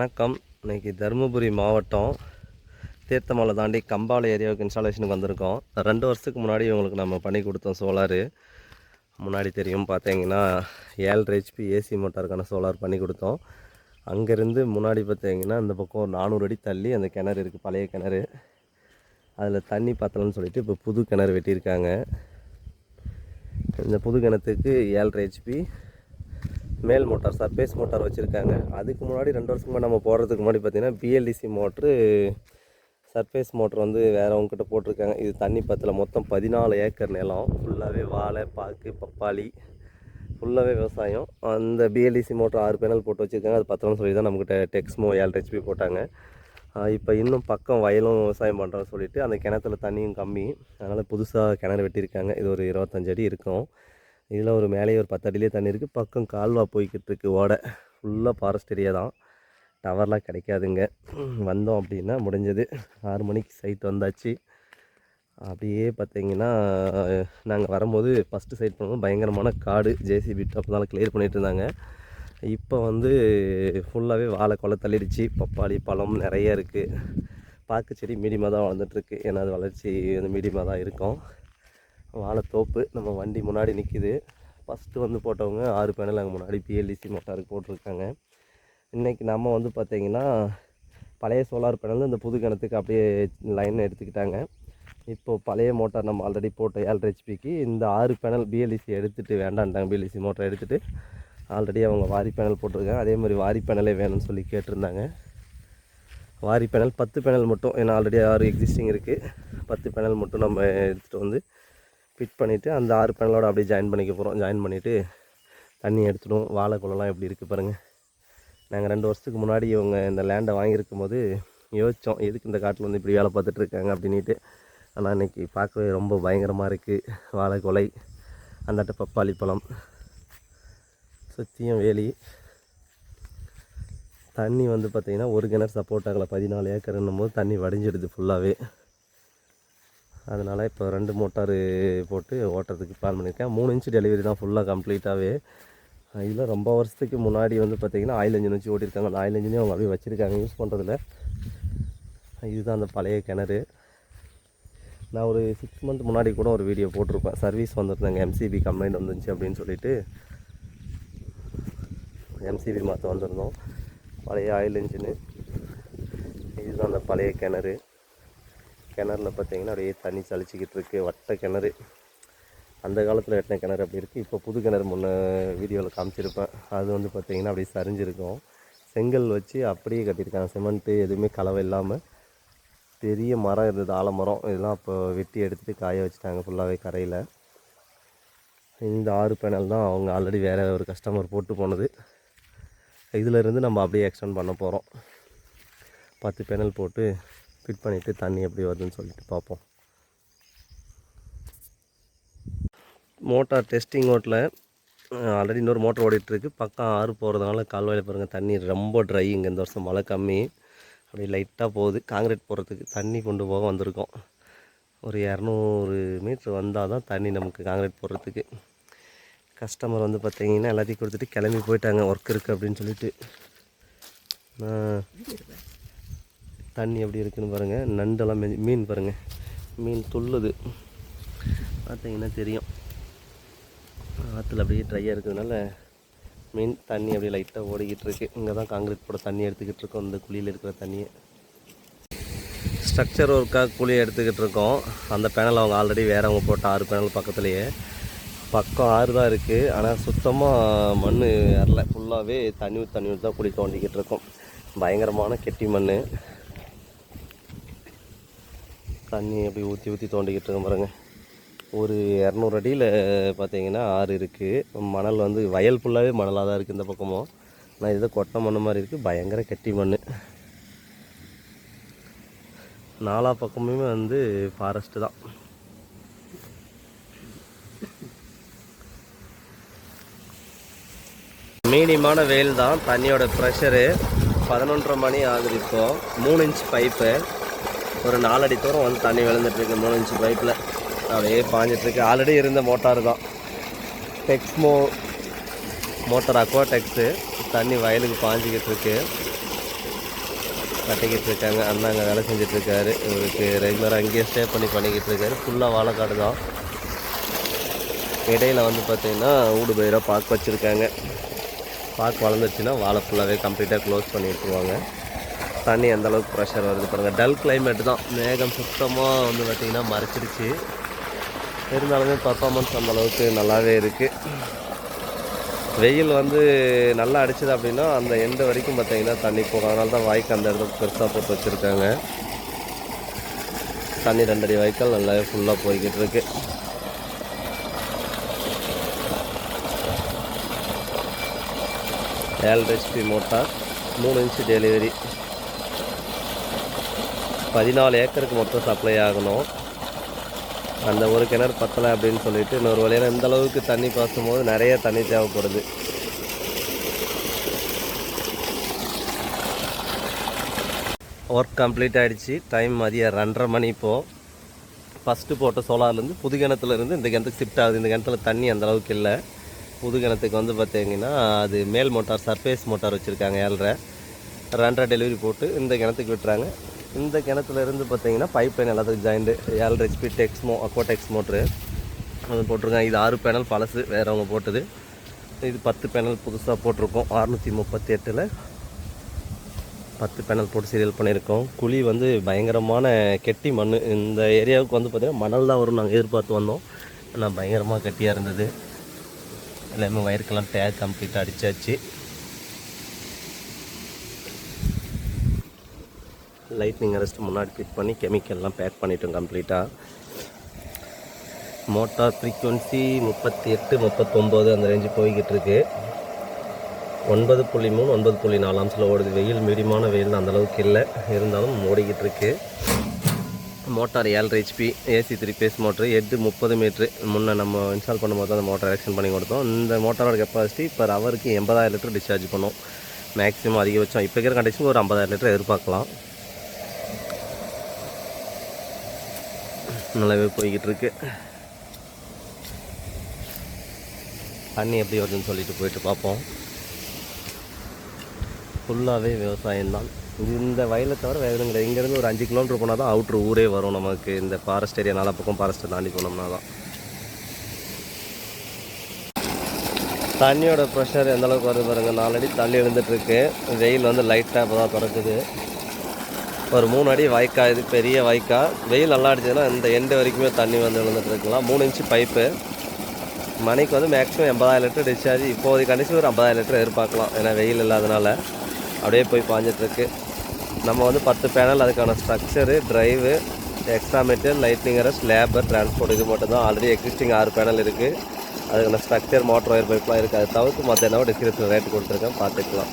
வணக்கம். இன்னைக்கு தருமபுரி மாவட்டம் தீர்த்தமலை தாண்டி கம்பால ஏரியாவுக்கு இன்ஸ்டாலேஷனுக்கு வந்திருக்கோம். ரெண்டு வருஷத்துக்கு முன்னாடி இவங்களுக்கு நம்ம பண்ணி கொடுத்தோம் சோலாரு. முன்னாடி தெரியும் பார்த்தீங்கன்னா ஏழரை ஹெச்பி ஏசி மோட்டாருக்கான சோலார் பண்ணி கொடுத்தோம். அங்கேருந்து முன்னாடி பார்த்தீங்கன்னா இந்த பக்கம் ஒரு நானூறு அடி தள்ளி அந்த கிணறு இருக்குது பழைய கிணறு. அதில் தண்ணி பத்தலன்னு சொல்லிட்டு இப்போ புது கிணறு வெட்டியிருக்காங்க. இந்த புது கிணத்துக்கு ஏழரை ஹெச்பி மேல் மோட்டார் சர்ஃபேஸ் மோட்டார் வச்சுருக்காங்க. அதுக்கு முன்னாடி ரெண்டு வருஷம் நம்ம போடுறதுக்கு முன்னாடி பார்த்தீங்கன்னா பிஎல்டிசி மோட்ரு சர்ஃபேஸ் மோட்ரு வந்து வேறவங்ககிட்ட போட்டிருக்காங்க. இது தண்ணி பத்தில் மொத்தம் பதினாலு ஏக்கர் நிலம். ஃபுல்லாகவே வாழை பாக்கு பப்பாளி ஃபுல்லாகவே விவசாயம். அந்த பிஎல்டிசி மோட்ரு ஆறு பேனல் போட்டு வச்சுருக்காங்க. அது பத்திரம் சொல்லி தான் நம்மக்கிட்ட டெக்ஸ்மோ ஏழு ஹெச்பி போட்டாங்க. இப்போ இன்னும் பக்கம் வயலும் விவசாயம் பண்ணுறோன்னு சொல்லிட்டு அந்த கிணத்துல தண்ணியும் கம்மி. அதனால் புதுசாக கிணறு வெட்டியிருக்காங்க. இது ஒரு இருபத்தஞ்சடி இருக்கும். இதில் ஒரு மேலேயே ஒரு பத்து தண்ணி இருக்குது பக்கம் கால்வா போய்கிட்டு இருக்குது ஓடை. ஃபுல்லாக ஃபாரஸ்ட் ஏரியா தான். டவர்லாம் கிடைக்காதுங்க. வந்தோம் அப்படின்னா முடிஞ்சது. ஆறு மணிக்கு சைட் வந்தாச்சு. அப்படியே பார்த்தீங்கன்னா நாங்கள் வரும்போது ஃபஸ்ட்டு சைட் பண்ணும்போது பயங்கரமான காடு. ஜேசிபி அப்போ கிளியர் பண்ணிகிட்டு இருந்தாங்க. இப்போ வந்து ஃபுல்லாகவே வாழை கொலை தள்ளிடுச்சு. பப்பாளி பழம் நிறைய இருக்குது பாக்கு செடி மீடியமாக தான் வளர்ந்துட்டுருக்கு ஏன்னா அது வளர்ச்சி வந்து மீடியமாக தான் இருக்கும். வாழைத்தோப்பு நம்ம வண்டி முன்னாடி நிற்கிது ஃபஸ்ட்டு வந்து போட்டவங்க ஆறு பேனல் அங்கே முன்னாடி பிஎல்டிசி மோட்டாருக்கு போட்டிருக்காங்க. இன்றைக்கி நம்ம வந்து பார்த்திங்கன்னா பழைய சோலார் பேனல் இந்த புது கிணத்துக்கு அப்படியே லைன் எடுத்துக்கிட்டாங்க. இப்போது பழைய மோட்டார் நம்ம ஆல்ரெடி போட்ட ஏழரை ஹெச்பிக்கு இந்த ஆறு பேனல் பிஎல்டிசி எடுத்துகிட்டு வேண்டான்ட்டாங்க. பிஎல்டிசி மோட்டர் எடுத்துகிட்டு ஆல்ரெடி அவங்க வாரி பேனல் போட்டிருக்காங்க. அதே மாதிரி வாரி பேனலே வேணும்னு சொல்லி கேட்டிருந்தாங்க. வாரி பேனல் பத்து பேனல் மட்டும் ஏன்னா ஆல்ரெடி ஆறு எக்ஸிஸ்டிங் இருக்குது பத்து பேனல் மட்டும் நம்ம எடுத்துகிட்டு வந்து ஃபிட் பண்ணிவிட்டு அந்த ஆறு பேனலோட அப்படியே ஜாயின் பண்ணிக்க போகிறோம் ஜாயின் பண்ணிவிட்டு தண்ணி எடுத்துடும் வாழை குளம்லாம் எப்படி இருக்குது பாருங்கள் நாங்கள் ரெண்டு வருஷத்துக்கு முன்னாடி இவங்க இந்த லேண்டை வாங்கியிருக்கும் போது யோசித்தோம் எதுக்கு இந்த காட்டில் வந்து இப்படி வேலை பார்த்துட்டு இருக்காங்க அப்படின்ட்டு ஆனால் இன்றைக்கி பார்க்கவே ரொம்ப பயங்கரமாக இருக்குது வாழை கொலை அந்தாட்ட பப்பாளி பழம் சுற்றியும் வேலி. தண்ணி வந்து பார்த்திங்கன்னா ஒரு கிணறு சப்போர்ட் ஆகலை. பதினாலு ஏக்கர்ன்னும் போது தண்ணி வடிஞ்சிடுது ஃபுல்லாகவே அதனால் இப்போ ரெண்டு மோட்டாரு போட்டு ஓட்டுறதுக்கு பிளான் பண்ணியிருக்கேன். மூணு இன்ச்சு டெலிவரி தான் ஃபுல்லாக கம்ப்ளீட்டாகவே இதில் ரொம்ப வருஷத்துக்கு முன்னாடி வந்து பார்த்திங்கன்னா ஆயில் இன்ஜின் வச்சு ஓட்டியிருக்காங்க. அந்த ஆயில் இன்ஜினே அவங்க அப்படியே வச்சுருக்காங்க யூஸ் பண்ணுறதில்ல இதுதான் அந்த பழைய கிணறு. நான் ஒரு சிக்ஸ் மந்த் முன்னாடி கூட ஒரு வீடியோ போட்டிருப்பேன். சர்வீஸ் வந்திருந்தாங்க எம்சிபி கம்ப்ளைண்ட் வந்துருந்துச்சு அப்படின்னு சொல்லிட்டு. எம்சிபி மாற்ற வந்திருந்தோம். பழைய ஆயில் இன்ஜினு இதுதான் அந்த பழைய கிணறு. கிணறுல பார்த்தீங்கன்னா அப்படியே தண்ணி சளிச்சிக்கிட்டு இருக்கு வட்ட கிணறு. அந்த காலத்தில் வெட்டின கிணறு அப்படி இருக்குது இப்போ புது கிணறு முன்னே வீடியோவில் காமிச்சிருப்பேன். அது வந்து பார்த்தீங்கன்னா அப்படியே சரிஞ்சிருக்கும். செங்கல் வச்சு அப்படியே கட்டியிருக்காங்க. சிமெண்ட்டு எதுவுமே கலவை இல்லாமல் பெரிய மரம் இருந்தது ஆலமரம். இதெல்லாம் இப்போ வெட்டி எடுத்துகிட்டு காய வச்சுட்டாங்க ஃபுல்லாகவே கரையில். இந்த ஆறு பேனல் தான் அவங்க ஆல்ரெடி வேறு ஒரு கஸ்டமர் போட்டு போனது. இதிலேருந்து நம்ம அப்படியே எக்ஸ்டெண்ட் பண்ண போகிறோம் பத்து பேனல் போட்டு ஃபிட் பண்ணிவிட்டு தண்ணி எப்படி வருதுன்னு சொல்லிட்டு பார்ப்போம். மோட்டார் டெஸ்டிங் ஓட்டில் ஆல்ரெடி இன்னொரு மோட்டர் ஓடிட்டுருக்கு. பக்கம் ஆறு போகிறதுனால கால்வாயில் பாருங்கள் தண்ணி ரொம்ப ட்ரை இங்கே இந்த வருஷம் மழை கம்மி. அப்படியே லைட்டாக போகுது. காங்கிரீட் போடுறதுக்கு தண்ணி கொண்டு போக வந்திருக்கோம். ஒரு இரநூறு மீட்ரு வந்தால் தான் தண்ணி நமக்கு காங்கிரீட் போடுறதுக்கு கஸ்டமர் வந்து பார்த்தீங்கன்னா எல்லாத்தையும் கொடுத்துட்டு கிளம்பி போயிட்டாங்க. ஒர்க் இருக்குது அப்படின்னு சொல்லிட்டு. நான் தண்ணி எப்படி இருக்குதுன்னு பாருங்கள் நண்டெல்லாம் மீன் பாருங்கள் மீன் துள்ளுது. பார்த்தீங்கன்னா தெரியும். ஆற்றுல அப்படியே ட்ரையாக இருக்கிறதுனால மீன் தண்ணி அப்படியே லைட்டாக ஓடிக்கிட்டு இருக்கு. இங்கே தான் காங்கிரீட் போட தண்ணி எடுத்துக்கிட்டு இருக்கோம். இந்த குழியில் இருக்கிற தண்ணியை. ஸ்ட்ரக்சர் ஒர்க்காக குழி எடுத்துக்கிட்டு இருக்கோம். அந்த பேனல் அவங்க ஆல்ரெடி வேறவங்க போட்ட ஆறு பேனல் பக்கத்துலேயே. பக்கம் ஆறு தான் இருக்குது ஆனால் சுத்தமாக மண் வரல ஃபுல்லாகவே தண்ணி ஊற்றி தண்ணி ஊற்றி தான் குழி தோண்டிக்கிட்டு இருக்கோம். பயங்கரமான கெட்டி மண் தண்ணி அப்படி ஊற்றி ஊற்றி தோண்டிக்கிட்டு இருக்க பாருங்க. ஒரு இரநூறு அடியில் பார்த்தீங்கன்னா ஆறு இருக்குது மணல் வந்து வயல் ஃபுல்லாகவே மணலாக தான் இருக்குது இந்த பக்கமும். ஆனால் இதை கொட்டை மண் மாதிரி இருக்குது பயங்கர கெட்டி மண் நாலா பக்கமுமே வந்து ஃபாரஸ்ட்டு தான். மீடியமான வெயில் தான். தண்ணியோட ப்ரெஷரு பதினொன்றரை மணி ஆகுது இப்போது மூணு இன்ச் பைப்பு ஒரு நாலடி தூரம் வந்து தண்ணி விழுந்துட்டுருக்கு மூணு இன்ச்சு பைப்பில் அப்படியே பாஞ்சிட்ருக்கு ஆல்ரெடி இருந்த மோட்டார் தான். டெக்ஸ்மோ மோட்டார் அக்வா டெக்ஸு தண்ணி வயலுக்கு பாஞ்சிக்கிட்டு இருக்கு கட்டிக்கிட்டு இருக்காங்க அண்ணா அங்கே வேலை செஞ்சிட்ருக்காரு இவருக்கு ரெகுலராக அங்கேயே ஸ்டே பண்ணி பண்ணிக்கிட்டு இருக்காரு ஃபுல்லாக வாழைக்காடு தான். இடையில வந்து பார்த்திங்கன்னா ஊடு பயிராக பார்க் வச்சுருக்காங்க. பார்க் வளர்ந்துருச்சுன்னா வாழை ஃபுல்லாகவே கம்ப்ளீட்டாக க்ளோஸ் பண்ணி விட்டுருவாங்க தண்ணி எந்த அளவுக்கு ப்ரெஷர் வருது பாருங்கள் டல் கிளைமேட் தான். மேகம் சுத்தமாக வந்து பார்த்திங்கன்னா மறைச்சிருச்சு. இருந்தாலுமே பர்ஃபாமன்ஸ் அந்த அளவுக்கு நல்லாவே இருக்குது வெயில் வந்து நல்லா அடிச்சது அப்படின்னா அந்த எண்டு வரைக்கும் பார்த்தீங்கன்னா தண்ணி போகும். அதனால தான் வாய்க்கு அந்த இடத்துக்கு பெருசாக போட்டு வச்சுருக்காங்க. தண்ணி ரெண்டடி வாய்க்கால் நல்லாவே ஃபுல்லாக போய்கிட்டு இருக்கு. ஏழு ஹெச்பி மோட்டார் மூணு இன்ச்சு டெலிவரி பதினாலு ஏக்கருக்கு மொத்தம் சப்ளை ஆகணும். அந்த ஒரு கிணறு பத்தலை அப்படின்னு சொல்லிட்டு இன்னொரு வழியில் இந்த அளவுக்கு தண்ணி பாசும் போது நிறைய தண்ணி தேவைப்படுது. ஒர்க் கம்ப்ளீட் ஆகிடுச்சு டைம் மதியம் ரெண்டரை மணி இப்போது ஃபஸ்ட்டு போட்ட சோலார்லேருந்து புது கிணத்துலேருந்து இந்த கிணத்துக்கு ஷிஃப்ட் ஆகுது. இந்த கிணத்துல தண்ணி அந்த அளவுக்கு இல்லை. புது கிணத்துக்கு வந்து பார்த்தீங்கன்னா அது மேல் மோட்டார் சர்ஃபேஸ் மோட்டார் வச்சுருக்காங்க ஏழ்ரை. ரெண்டரை டெலிவரி போட்டு இந்த கிணத்துக்கு விட்டுறாங்க. இந்த கிணத்துல இருந்து பார்த்தீங்கன்னா பைப் லைன் எல்லாத்துக்கும் ஜாயிண்ட்டு ஏழரை ஹெச்பி டெக்ஸ்மோ அக்வாடெக்ஸ் மோட்ரு அது போட்டிருக்காங்க. இது ஆறு பேனல் பழசு வேறவங்க போட்டது. இது பத்து பேனல் புதுசாக போட்டிருக்கோம். அறநூற்றி முப்பத்தி எட்டில் பத்து பேனல் போட்டு சீரியல் பண்ணியிருக்கோம். குழி வந்து பயங்கரமான கெட்டி மண் இந்த ஏரியாவுக்கு வந்து பார்த்திங்கன்னா மணல் தான் வரும் நாங்கள் எதிர்பார்த்து வந்தோம். ஆனால் பயங்கரமாக கெட்டியாக இருந்தது. எல்லாமே வயருக்கெல்லாம் டேக் கம்ப்ளீட்டாக அடிச்சாச்சு. லைட்னிங் அரெஸ்ட் முன்னாடி ஃபிட் பண்ணி கெமிக்கல்லாம் பேக் பண்ணிட்டோம் கம்ப்ளீட்டாக மோட்டார் ஃப்ரீக்குவன்சி முப்பத்தி எட்டு முப்பத்தொம்போது அந்த ரேஞ்சு போய்கிட்டு இருக்கு. ஒன்பது புள்ளி மூணு ஒன்பது புள்ளி நாலு அம்சில் ஓடுது. வெயில் மீடியமான வெயில் அந்தளவுக்கு இல்லை. இருந்தாலும் ஓடிக்கிட்டு இருக்கு. மோட்டார் ஏழரை HP AC three phase motor எட்டு முப்பது மீட்ரு முன்னே நம்ம இன்ஸ்டால் பண்ணும்போது அந்த மோட்டார் எலெக்ஷன் பண்ணி கொடுத்தோம். இந்த மோட்டாரோட கெப்பாசிட்டி பர் ஹவருக்கு எண்பதாயிரம் லிட்டர் டிஸ்சார்ஜ் பண்ணும். மேக்ஸிமம் அதிகபட்சம் இப்போ இருக்கிற கண்டிஷன் ஒரு ஐம்பதாயிரம் லிட்டர் எதிர்பார்க்கலாம். நல்லாவே போய்கிட்டு இருக்கு தண்ணி எப்படி வருதுன்னு சொல்லிட்டு போயிட்டு பார்ப்போம் ஃபுல்லாகவே விவசாயம்தான். இந்த வயலை தவிர வேறு எதுவும் கிடையாது. இங்கேருந்து ஒரு அஞ்சு கிலோமீட்டர் போனால் தான் அவுட்ரு ஊரே வரும் நமக்கு. இந்த ஃபாரஸ்ட் ஏரியா நல்ல பக்கம் ஃபாரஸ்ட்டை தாண்டி போனோம்னா தான். தண்ணியோட ப்ரெஷர் எந்தளவுக்கு வருது பாருங்கள் நாலடி தள்ளி இருந்துகிட்ருக்கு வெயில் வந்து லைட்டாக இப்போ தான் திறக்குது ஒரு மூணு அடி வாய்க்கா இது பெரிய வாய்க்கா. வெயில் நல்லா அடிச்சதுன்னா இந்த எண்டு வரைக்குமே தண்ணி வந்து விழுந்துட்டு இருக்கலாம். மூணு இன்ச்சு பைப்பு மணிக்கு வந்து மேக்ஸிமம் எண்பதாயிரம் லிட்டர் டிஸ்சார்ஜ் இப்போதைக்கு கண்டிச்சு ஒரு ஐம்பதாயிரம் லிட்டர் எதிர்பார்க்கலாம். ஏன்னா வெயில் இல்லாதனால. அப்படியே போய் பாஞ்சிட்ருக்கு நம்ம வந்து பத்து பேனல் அதுக்கான structure drive extra material lightning ஸ்லேபர் labour transport இது மட்டும் தான் ஆல்ரெடி எக்ஸிஸ்டிங் ஆறு பேனல் இருக்குது அதுக்கான ஸ்ட்ரக்சர் மோட்டர் ஒயர் பைப்லாம் இருக்குது அது தவிர்த்து மற்ற என்னவோ டிஸ்கிரிப்ஷன் ரேட் கொடுத்துருக்கேன். பார்த்துக்கலாம்.